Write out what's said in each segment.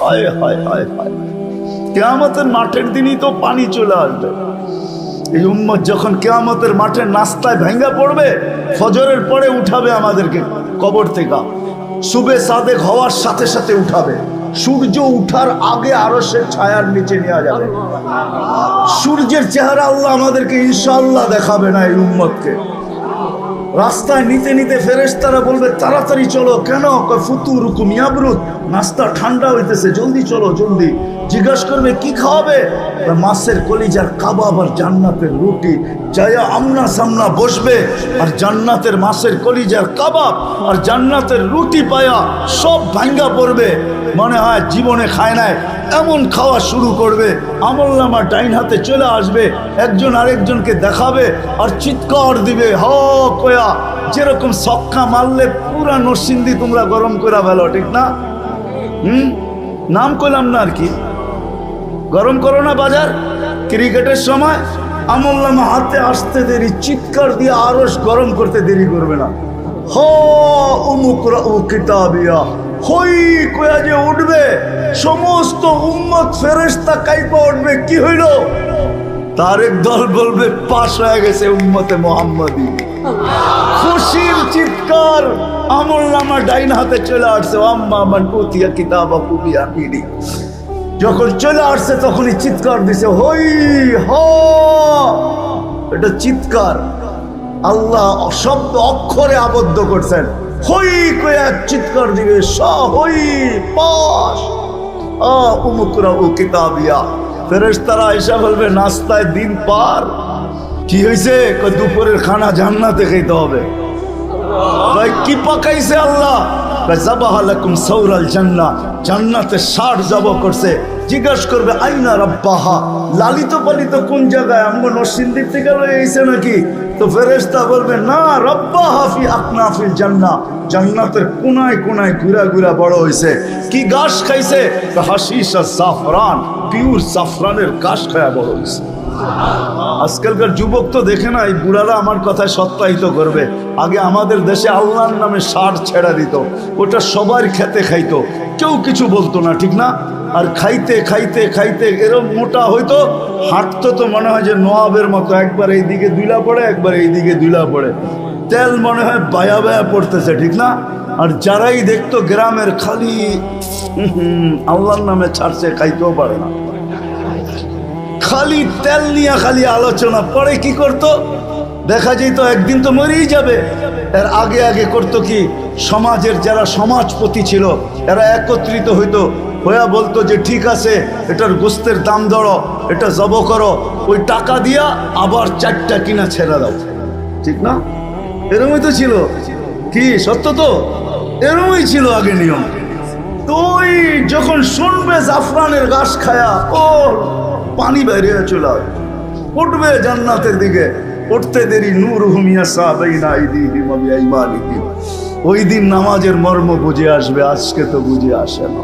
হায় হায় হায় হায়। কেয়ামতের মাঠের দিনই তো পানি চলে আসবে। এই উম্মত যখন কেয়ামতের মাঠের নাস্তায় ভেঙ্গা পড়বে, ফজরের পরে উঠাবে আমাদেরকে কবর থেকে। সুবে সাদেক হওয়ার সাথে সাথে উঠাবে। সূর্য উঠার আগে আরও সে ছায়ার নিচে নেওয়া যাবে। সূর্যের চেহারা আল্লাহ আমাদেরকে ইনশাল্লাহ দেখাবে না এই উম্মতকে। রাস্তায় নিতে নিতে ফেরেশতারা বলবে, তাড়াতাড়ি চলো, কেন? কয়, ফুতু রুকুম ইয়াবরুত নাস্তা ঠান্ডা হইতেছে, জলদি চলো, জলদি। জিজ্ঞাসা করবে, কি খাওয়াবে? মাছের কলিজার কাবাব আর জান্নাতের রুটি। যাইয়া আমনা সামনা বসবে, আর জান্নাতের মাছের কলিজার কাবাব আর জান্নাতের রুটি পায়া সব ভাঙ্গা পড়বে। মনে হয় জীবনে খায় নাই, এমন খাওয়া শুরু করবে। আমল নামা ডাইন হাতে চলে আসবে, একজন আরেকজনকে দেখাবে আর চিৎকার দিবে, হ কয়া। যেরকম সক্কা মারলে পুরা নরসিংদী তোমরা গরম করে ফেলো, ঠিক না? হুম? নাম করলাম না আর কি। গরম করো না বাজার। ক্রিকেটের সময় আমল নামা হাতে আসতে দেরি, চিৎকার দিয়ে আরস গরম করতে দেরি করবে না। হ উমুকরা ও কিতাবিয়া। হই কয়া যে উঠবে, সমস্ত উম্মত ফেরেশতা কাইপা উঠবে, কি হইল? তারেক দল বলবে পাশ হয়ে গেছে উম্মতে মোহাম্মদী। খুশির চিৎকার, আমল নামা ডাইন হাতে চলে আসছে আম্মা মান উতিয়া কিতাবা কুবিয়া পিডি যখন চলে আসছে, তখনই চিৎকার দিছে, হই, হ। এটা চিৎকার। আল্লাহ শব্দ অক্ষরে আবদ্ধ করছেন। হই কয়া চিৎকার দিবে স হই পাশ আ, উমুকরা ও কিতাবিয়া। ফেরেশতারা এসে বলবে, নাস্তায় দিন পার। কি হয়েছে দুপুরের খানা জান্নাতে খেতে হবে। কি পাকাইছে আল্লাহ? কয় সৌরাল জান্নাহ জান্নাতে ষাট জব করছে। জিজ্ঞাসা করবে, আইনা রব্বাহা? লালিত পালিত কোন জায়গায়? আমগো নরসিংদীপ থেকে লয়ে নাকি? তো ফেরেস্তা বলবে না রব্বা হাফি আকনাফিল জান্নাহ। জান্নাতের কোনায় কোনায় ঘুরা ঘুরা বড় হয়েছে কি ঘাস খাইছে? হাসিস আর জাফরান পিউর জাফরানের ঘাস খায়া বড় হয়েছে আজকালকার যুবক তো দেখে না, এই বুড়ারা আমার কথায় সত্যায়িত করবে। আগে আমাদের দেশে আল্লাহর নামে সার ছেড়া দিত, ওটা সবার খেতে খাইতো। কেউ কিছু বলতো না, ঠিক না? আর খাইতে খাইতে খাইতে এরম মোটা হইতো, হাঁটতো তো মনে হয় যে নোয়াবের মতো, একবার এইদিকে দুইলা পড়ে, একবার এইদিকে দুইলা পড়ে। তেল মনে হয় বায়া বায়া পড়তেছে, ঠিক না? আর যারাই দেখতো গ্রামের খালি আল্লাহর নামে ছাড়ছে, খাইতেও পারে না। খালি তেল নিয়ে খালি আলোচনা, পরে কি করত? দেখা যেত একদিন তো মরেই যাবে। এর আগে আগে করত কি, সমাজের যারা সমাজপতি ছিল, এরা একত্রিত হইতো, হইয়া বলতো যে, ঠিক আছে, এটার গোস্তের দাম ধরো, এটা জব করো, ওই টাকা দিয়া আবার চারটা কিনা ছেড়ে দাও। ঠিক না? এরমই তো ছিল কি, সত্য তো এরমই ছিল আগে নিয়ম তুই যখন শুনবে জাফরানের গাছ খায়া, ও পানি বেরিয়ে চলে। উঠবে জান্নাতের দিকে উঠতে দেরি, নূর হুমিয়া। ওই দিন নামাজের মর্ম বুঝে আসবে, আজকে তো বুঝে আসে না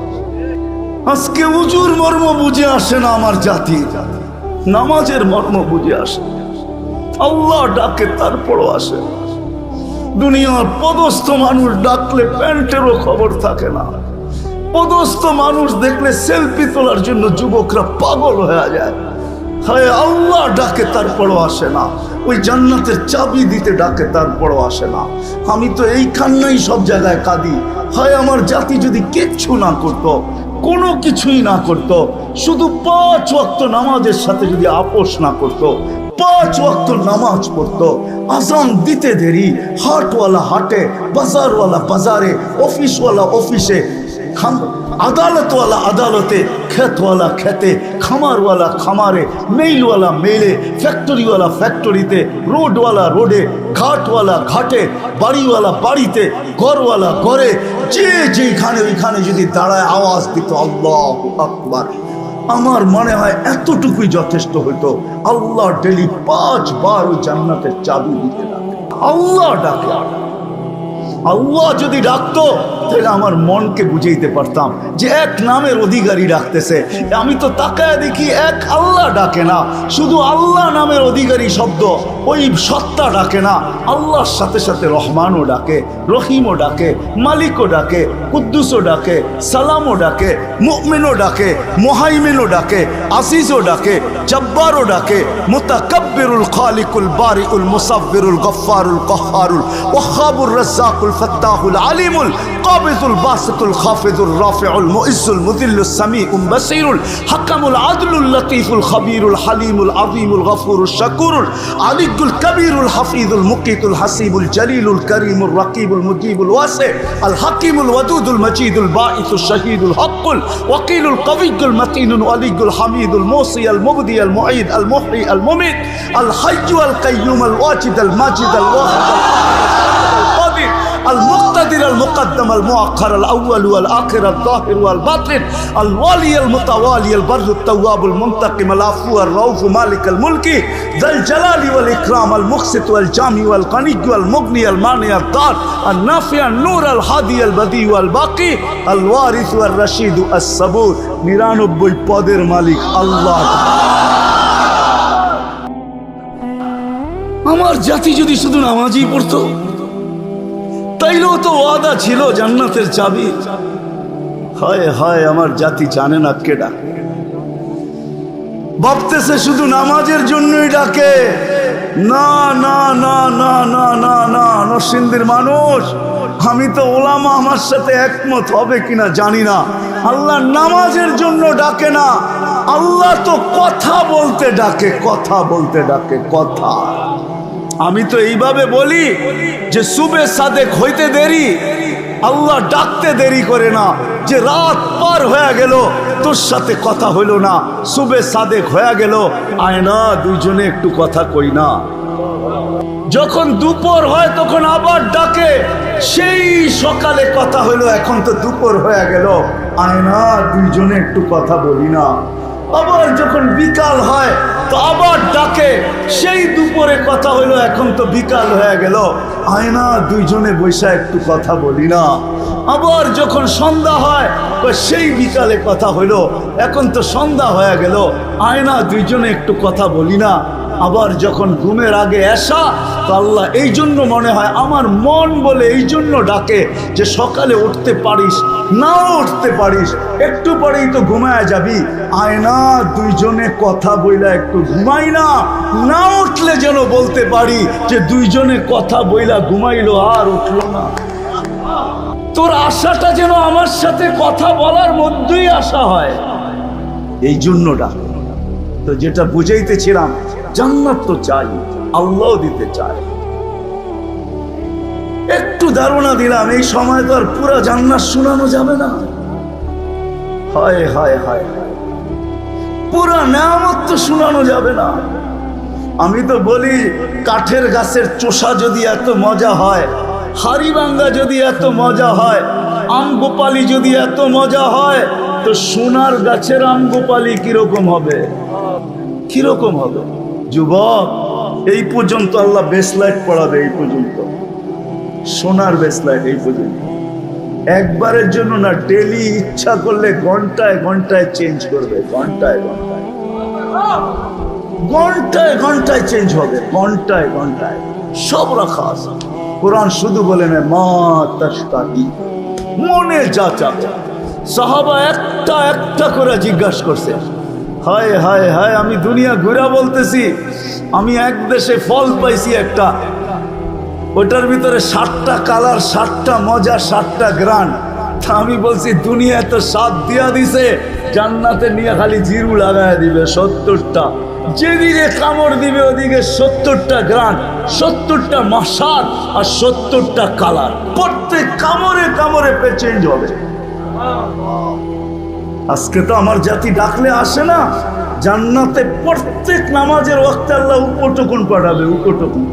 আজকে উজুর মর্ম বুঝে আসে না আমার জাতি নামাজের মর্ম বুঝে আসে। আল্লাহ ডাকে তারপরও আসে না। দুনিয়ার পদস্থ মানুষ ডাকলে প্যান্টেরও খবর থাকে না। পদস্থ মানুষ দেখলে সেলফি তোলার জন্য যুবকরা পাগল হয়ে যায়। হায় আল্লাহ, ডাকে তারপরও আসে না। ওই জান্নাতের চাবি দিতে ডাকে তারপরও আসে না। আমি তো এই সব জায়গায় কাঁদি। হয়, আমার জাতি যদি কিচ্ছু না করতো, কোনো কিছুই না করত, শুধু পাঁচ ওয়াক্ত নামাজের সাথে যদি আপোষ না করত পাঁচ ওয়াক্ত নামাজ পড়তো। আজান দিতে দেরি, হাটওয়ালা হাটে, বাজারওয়ালা বাজারে, অফিসওয়ালা অফিসে আদালতওয়ালা আদালতে, ক্ষেতওয়ালা খেতে খামারওয়ালা খামারে, মেইলওয়ালা মেইলে, ফ্যাক্টরিওয়ালা ফ্যাক্টরিতে, রোডওয়ালা রোডে, ঘাটওয়ালা ঘাটে, বাড়িওয়ালা বাড়িতে, ঘরওয়ালা ঘরে, যে যেখানে ওইখানে যদি দাঁড়ায় আওয়াজ দিত, আল্লাহ আকবার। আমার মনে হয় এতটুকুই যথেষ্ট হইতো। আল্লাহ ডেলি পাঁচবার ওই জান্নাতের চাবি দিতে ডাকে আল্লাহ ডাকে। আল্লাহ যদি ডাকতো, তাহলে আমার মনকে বুঝাইতে পারতাম যে এক নামের অধিকারী ডাকতেছে। আমি তো তাকায় দেখি এক আল্লাহ ডাকে না, শুধু আল্লাহ নামের অধিকারী শব্দ, ওই সত্তা ডাকে না। আল্লাহর সাথে সাথে রহমানও ডাকে, রহিমও ডাকে, মালিকও ডাকে, কুদ্দুসও ডাকে, সালামও ডাকে, মুমিনও ডাকে, মোহাইমিনও ডাকে আসিজও ডাকে, জব্বারও ডাকে, মুতাকাব্বিরুল খালিকুল বারিউল মুসাব্বিরুল গফারুল কহ্হারুল ওয়াহাবুর রাজ্জাকুল الفتاح العليم القابض الباسط الخافض الرافع المؤز المذل السميع البصير الحكم العدل اللطيف الخبير الحليم العظيم الغفور الشكور العلي الكبير الحفيظ المقيت الحسيب الجليل الكريم الرقيب المجيب الواسع الحكيم الودود المجيد الباعث الشهيد الحق الوكيل القوي المتين الولي الحميد الموصي المبدي المعيد المحيي المميت الحي القيوم الواجد الماجد الواحد المقدم المؤخر الاول والاخر الظاهر والباطن الوالي المتوالي البر التواب المنتقم العفو الرؤوف مالك الملك ذا الجلال والاكرام المقسط والجامع والغني والمغني المانع الضار النافع النور الهادي البديع والباقي الوارث والرشيد الصبور নিরানব্বই পদের মালিক আল্লাহ আমার জাতি যদি শুধু নামাজই পড়তো তাইলেও তো ওয়াদা ছিল জান্নাতের চাবি। হায় হায়, আমার জাতি জানে না কে ডাকে। ভাবতেছে শুধু নামাজের জন্যই ডাকে। না না না না না না না, নরসিংদীর মানুষ, আমি তো ওলামা আমার সাথে একমত হবে কিনা জানি না। আল্লাহ নামাজের জন্য ডাকে না। আল্লাহ তো কথা বলতে ডাকে, কথা বলতে ডাকে, কথা। আমি তো এইভাবে বলি যে সুবে সাদেক হইতে দেরি, আল্লাহ ডাকতে দেরি করে না, যে রাত পার হয়ে গেল, তোর সাথে কথা হইল না, সুবে সাদেক হয়ে গেল আয় না দুইজনে একটু কথা কই না। যখন দুপুর হয়, তখন আবার ডাকে, সেই সকালে কথা হইল, এখন তো দুপুর হয়ে গেল আয় না দুইজনে একটু কথা বলি না। আবার যখন বিকাল হয়, তো আবার ডাকে। সেই দুপুরে কথা হইল, এখন তো বিকাল হয়ে গেল। আয়না দুইজনে বৈশা একটু কথা বলি না। আবার যখন সন্ধ্যা হয় সেই বিকালে কথা হইল, এখন তো সন্ধ্যা হয়ে গেল। আয়না দুইজনে একটু কথা বলি না। আবার যখন ঘুমের আগে আসা তো আল্লাহ এই জন্য মনে হয়, আমার মন বলে এই জন্য ডাকে যে সকালে উঠতে পারিস নাও উঠতে পারিস, একটু পরেই তো ঘুমায় যাবি। আয়না, দুইজনে কথা বইলা একটু ঘুমাই না না উঠলে যেন বলতে পারি যে দুইজনে কথা বইলা ঘুমাইলো আর উঠল না। তোর আশাটা যেন আমার সাথে কথা বলার মধ্যেই আশা হয়। এই জন্য ডাক। তো যেটা বুঝাইতেছিলাম, জান্নাত তো চাই আল্লাহ দিতে চায়। একটু ধারণা দিলাম, এই সময় তো আর পুরা জান্নাত শোনানো যাবে না। হায় হায় হায়। পুরা নামত তো শোনানো যাবে না। আমি তো বলি, কাঠের গাছের চোষা যদি এত মজা হয় হাড়িভাঙ্গা যদি এত মজা হয়, আম গোপালি যদি এত মজা হয়, তো সোনার গাছের আম গোপালি কীরকম হবে? কীরকম হবে? যুবক, এই পর্যন্ত আল্লাহ বেসলাইট পড়াবে, এই পর্যন্ত। সোনার বেসলাইট এই পর্যন্ত। একবারের জন্য না ডেলি ইচ্ছা করলে ঘন্টায় ঘন্টায় চেঞ্জ করবে, ঘন্টায় ঘন্টায়। ঘন্টায় ঘন্টায় চেঞ্জ হবে, ঘন্টায় ঘন্টায়। সব রাখা আছে। কোরআন শুধু বলে না, মা তাস্তাহি মনে যা চাবে সাহাবা একটা একটা করে জিজ্ঞাসা করছে, হায় হায় হায়, আমি দুনিয়া ঘুরা বলতেছি, আমি এক দেশে ফল পাইছি একটা ওটার ভিতরে ষাটটা কালার ষাটটা মজা ষাটটা গ্রান আমি বলছি দুনিয়া তো সাত দিয়া দিছে, জান্নাতে নিয়ে খালি জিরু লাগায় দিবে সত্তরটা। যেদিকে কামড় দিবে, ওদিকে সত্তরটা গ্রান সত্তরটা মশাদ আর সত্তরটা কালার। প্রত্যেক কামড়ে কামড়ে পে চেঞ্জ হবে। আজকে তো আমার জাতি ডাকলে আসে না, জান্নাতে প্রত্যেক নামাজের ওয়াক্তে আল্লাহ উপটকুন পাঠাবে, উপটকুন।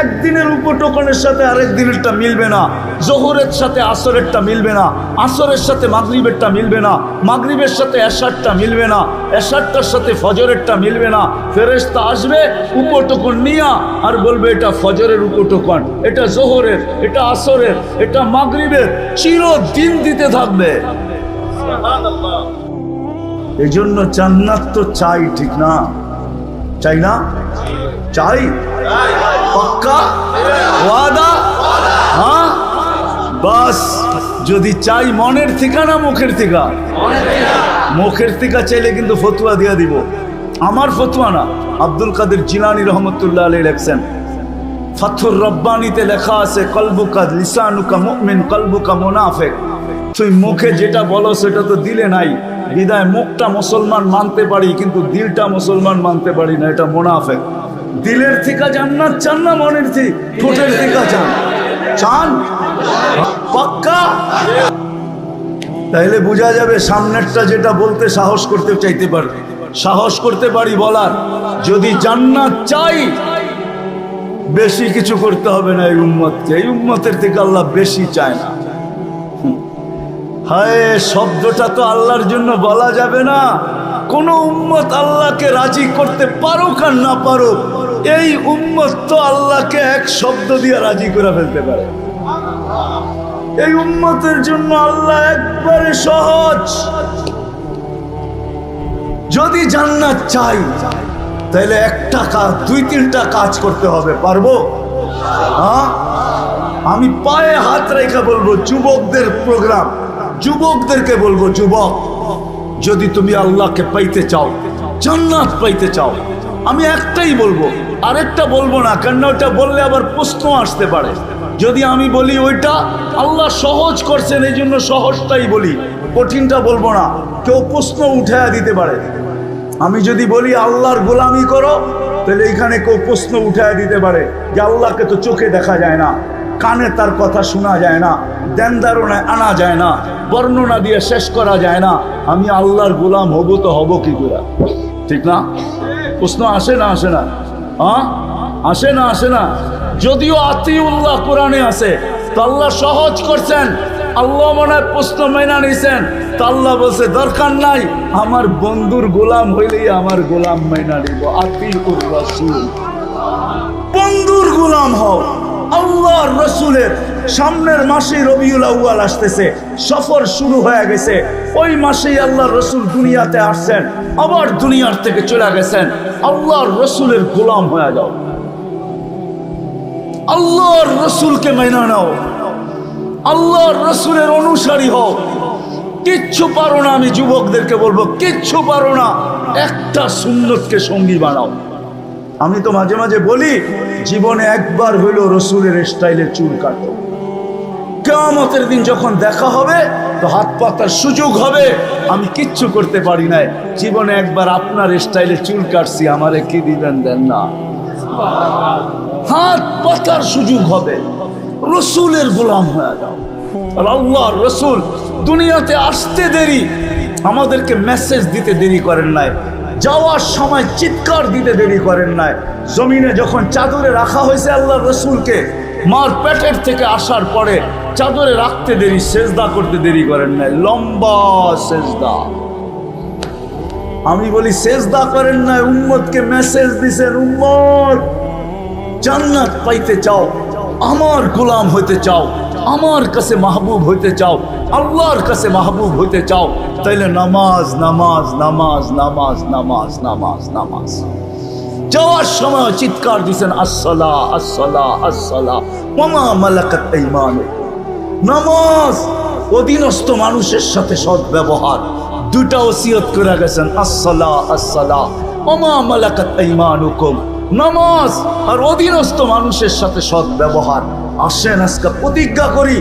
একদিনের উপটোকনের সাথে আরেক দিনেরটা মিলবে না। জোহরের সাথে আসরেরটা মিলবে না। আসরের সাথে মাগরিবেরটা মিলবে না। মাগরিবের সাথে এশারটা মিলবে না। এশারটার সাথে ফজরেরটা মিলবে না। ফেরেশতা আসবে, উপটোকন নিয়া আর বলবে, এটা ফজরের উপটোকন, এটা জোহরের, এটা আসরের, এটা মাগরিবের, চিরদিন দিতে থাকবে। এই জন্য জান্নাত তো চাই, ঠিক না? চাই না? চাই? হ্যাঁ বাস যদি চাই মনের ঠিকানা মুখের ঠিকা? মুখের ঠিকা চাইলে কিন্তু ফতুয়া দিয়ে দিব। আমার ফতুয়া না, আব্দুল কাদের জিলানি রহমতুল্লাহ আলী লেখছেন। ফাথুর রব্বানিতে লেখা আছে, কলবুকা লিসানুকা মুমিন, কলবুকা মুনাফেক। তুই মুখে যেটা বলো, সেটা তো দিলে নাই। বিদায় মুখটা মুসলমান মানতে পারি, কিন্তু দিলটা মুসলমান মানতে পারি না, এটা মুনাফেক। দিলের থেকে জান্নাত চান না মনের থেকে ঠোঁটের থেকে চান চান? পাক্কা? তাইলে বোঝা যাবে সামনেরটা যেটা বলতে সাহস করতে চাইতে পারবে। সাহস করতে পারি বলার। যদি জান্নাত চাই, বেশি কিছু করতে হবে না এই উম্মতকে। এই উম্মতের থেকে আল্লাহ বেশি চায় না। হায়, শব্দটা তো আল্লাহর জন্য বলা যাবে না। কোন উম্মত আল্লাহকে রাজি করতে পারুক আর না পারুক। এই উম্মত তো আল্লাহকে এক শব্দ দিয়ে রাজি করে ফেলতে পারে। এই উম্মতের জন্য আল্লাহ একবারে সহজ। যদি জান্নাত চাই, তাহলে একটা কাজ, দুই, তিনটা কাজ করতে হবে, পারব? হ্যাঁ? আমি পায়ে হাত রেখে বলব, যুবকদের প্রোগ্রাম, যুবকদেরকে বলব, যুবক, যদি তুমি আল্লাহকে পাইতে চাও, জান্নাত পাইতে চাও, আমি একটাই বলব আরেকটা বলব না, কেন ওটা বললে আবার প্রশ্ন আসতে পারে। যদি আমি বলি ওইটা, আল্লাহ সহজ করছেন, এই জন্য সহজটাই বলি। কঠিনটা বলব না, কেউ প্রশ্ন উঠায়া দিতে পারে। আমি যদি বলি, আল্লাহর গোলামি করো, তাহলে এখানে কেউ প্রশ্ন উঠায় দিতে পারে যে আল্লাহকে তো চোখে দেখা যায় না, কানে তার কথা শোনা যায় না দেনদারণায় আনা যায় না, বর্ণনা দিয়ে শেষ করা যায় না। আমি আল্লাহর গোলাম হব তো হব কি করে? ঠিক না? প্রশ্ন আসে না আসে না? আসে না আসে না। যদিও আতিউল্লাহ কোরআনে আছে, তো আল্লাহ সহজ করছেন। আল্লাহ মনে প্রশ্ন মেনা নিছেন। তা আল্লাহ বলছে, দরকার নাই, আমার বন্ধুর গোলাম হইলেই আমার গোলাম মেনা নিব। আতিউর রাসূল। বন্ধুর গোলাম হও, আল্লাহর রসুলের সামনের মাসে রবিউল আউয়াল আসতেছে, সফর শুরু হয়ে গেছে। ওই মাসেই আল্লাহ রসুল দুনিয়াতে আসছেন, আবার দুনিয়ার থেকে চলে গেছেন। আল্লাহর রসুলের গোলাম হয়ে যাও। আল্লাহর রসুলকে মেনা নাও। আল্লাহর রসুলের অনুসারী হও। কিচ্ছু পারো না, আমি যুবকদেরকে বলব, কিচ্ছু পারো না, একটা সুন্নতকে সঙ্গী বানাও। আমি তো মাঝে মাঝে বলি, জীবনে একবার হইল রসুলের স্টাইলে চুল কাটো। কেমতের দিন যখন দেখা হবে, তো হাত পাতার সুযোগ হবে। আমি কিচ্ছু করতে পারি নাই। জীবনে একবার আপনার স্টাইলে চুল কাটছি, আমারে কি দিবেন দেন না। হাত পাতার সুযোগ হবে। রসুলের গোলাম হয়ে যাও। আল্লাহ রসুল দুনিয়াতে আসতে দেরি, আমাদেরকে মেসেজ দিতে দেরি করেন নাই। যাওয়ার সময় চিৎকার দিতে দেরি করেন নাই। জমিনে যখন চাদরে রাখা হয়েছে আল্লাহ রসুলকে মার পেটের থেকে আসার পরে চাদরে রাখতে দেরি, সেজদা করতে দেরি করেন নাই। লম্বা সেজদা। আমি বলি, সেজদা করেন নাই, উম্মতকে মেসেজ দিছেন, উম্মত, জান্নাত পাইতে চাও, আমার গোলাম হইতে চাও, আমার কাছে মাহবুব হইতে চাও, আল্লাহর কাছে মাহবুব হইতে চাও, তাইলে নামাজ নামাজ নামাজ নামাজ নামাজ নামাজ নামাজ। যাওয়ার সময় চিৎকার দিচ্ছেন আসসালা আসসালা আসসালা। মামা মালাকাত নামাজ, অধীনস্থ মানুষের সাথে সৎ ব্যবহার দুটা ওসিয়ত করে গেছেন, আসসালা আসসালা। ওমা মালাকাত ঈমানুকুম নামাজ আর অধীনস্থ মানুষের সাথে সৎ ব্যবহার আসেন আজকে, প্রতিজ্ঞা করি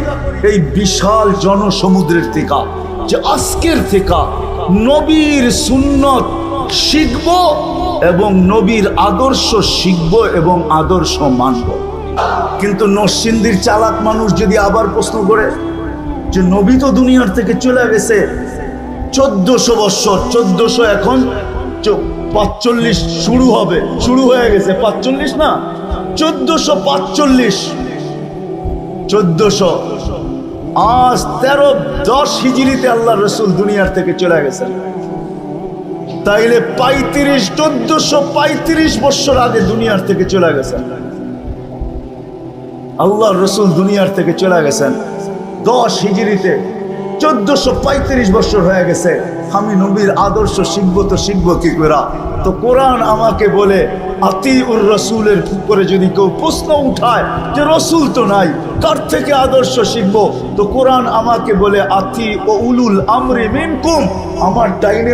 এই বিশাল জনসমুদ্রের থেকে, যে আজকের থেকে নবীর সুন্নত শিখব এবং নবীর আদর্শ শিখব এবং আদর্শ মানব। কিন্তু নরসিন্দির চালাক মানুষ যদি আবার প্রশ্ন করে যে নবী তো দুনিয়ার থেকে চলে গেছে, চোদ্দশো বৎসর, চোদ্দশো এখন পাঁচচল্লিশ শুরু হবে, শুরু হয়ে গেছে, পাঁচচল্লিশ না, চোদ্দশো পাঁচচল্লিশ, চোদ্দশো। আজ তেরো দশ হিজড়িতে আল্লাহ রসুল দুনিয়ার থেকে চলে গেছেন। তাইলে পঁয়ত্রিশ, চোদ্দশো পঁয়ত্রিশ বছর আগে দুনিয়ার থেকে চলে গেছেন। আল্লাহ রসুল দুনিয়ার থেকে চলে গেছেন। দশ হিজড়িতে চোদ্দশো পঁয়ত্রিশ বছর হয়ে গেছে। আমি নবীর আদর্শ শিখব তো শিখব কি করা? তো কোরআন আমাকে বলে আতি উর রসুলের উপরে যদি কেউ প্রশ্ন উঠায় যে রসুল তো নাই, কার থেকে আদর্শ শিখব? তো কোরআন আমাকে বলে, আতি ও উলুল আমরি মিনকুম, আমার ডাইনে